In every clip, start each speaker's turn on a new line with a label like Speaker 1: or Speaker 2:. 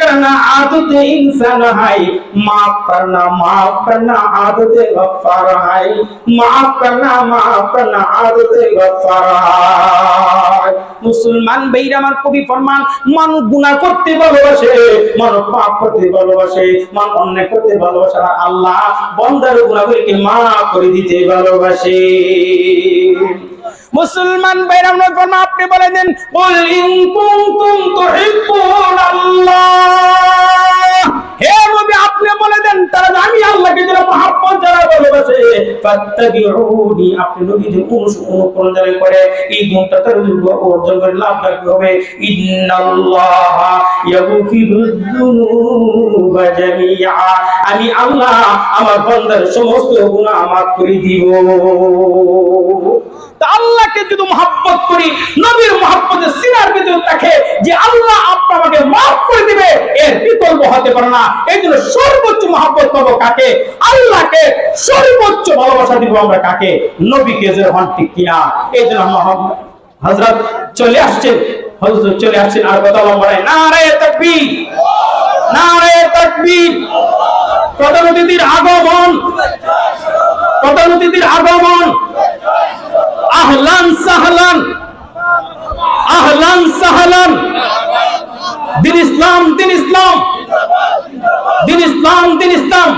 Speaker 1: करना आदत इंसान है माफ करना माफ करना आदत गफ्फार है माफ करना माफ करना आदत गफ्फार है মুসলমান ভাইরা আমার কবি ফরমান মানুষ গুনাহ করতে ভালোবাসে মানুষ পাপ করতে ভালোবাসে মানুষ অন্যায় করতে ভালোবাসে আর আল্লাহ বন্দার গুনাহগুলিকে মাফ করে দিতে ভালোবাসে মুসলমান ভাইরা আমার ফরমান আপনি বলে দেন কুল ইন কুনতুম যারা মহাব্বত যারা ভালোবাসে, ফাত্তাবিউনি, আপনি নবীদের অনুস- অনুকরণ যারা করে, এই গুণটা তার অর্জন করে লাভ রাখতে হবে। ইন্নাল্লাহ যুনুবা আমি আল্লাহ আমার বান্দার সমস্ত গুনাহ মাফ করে দিব। আল্লাহকে যদি মহাব্বত করি, নবীর মহাব্বতের সিনার ভিতরে থাকে যে আল্লাহ আপনি আমাকে মাফ করে দিবে এর বিকল্প হতে পারে না। এই জন্য সর্বোচ্চ মহাব্বত পাবো কাকে? আল্লাহকে সর্বোচ্চ ভালোবাসা দিব আমরা কাকে? নবীকে যে হন ঠিক কিনা। এই জন্য হযরত চলে আসছেন। হযরত চলে আসছেন আর কথা বলা নাই নারে তাকবীর। নারে তাকবীর। প্রধান অতিথির আগমন। প্রধান আগমন। আহলান সাহলান। আহলান সাহলান। দিন ইসলাম দিন ইসলাম। দিন ইসলাম দিন ইসলাম।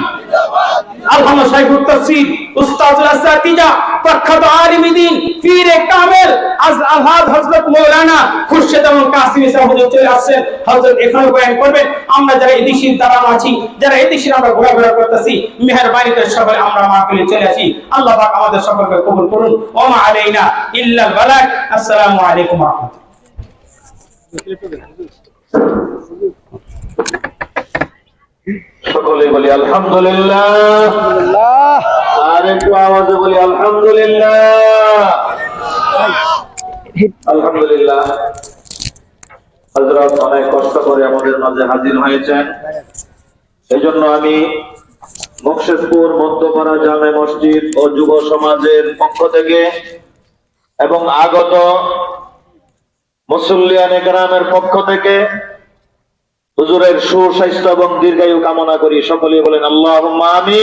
Speaker 1: তাফসীর উস্তাদুল আসাতিজা প্রখ্যাত পীরে কামেল, আজ হযরত মাওলানা কাসিম সাহেব হুজুর চলে আসছেন। হযরত এখানে বয়ান করবেন, আমরা যারা এদেশের দ্বারা আছি, যারা আমরা ঘোরাফেরা করতেছি মেহেরবানি করে সবাই আমরা মাহফিলে চলে আসি। আল্লাহ পাক আমাদের সকলকে কবুল করুন। ওয়া মা আলাইনা ইল্লাল বালাগ আসসালামু আলাইকুম ওয়া রাহমাতুল্লাহ।
Speaker 2: সকলে বলি আলহামদুলিল্লাহ। আর একটু আওয়াজে বলি আলহামদুলিল্লাহ। আলহামদুলিল্লাহ। হজরত অনেক কষ্ট করে আমাদের মাঝে হাজির হয়েছেন। এই জন্য আমি মুকশেদপুর মধ্যপাড়া জামে মসজিদ ও যুব সমাজের পক্ষ থেকে এবং আগত মুসল্লিয়ান গ্রামের পক্ষ থেকে হুজুরের সুস্বাস্থ্য এবং দীর্ঘায়ু কামনা করি। সকলে বলেন আল্লাহ আমি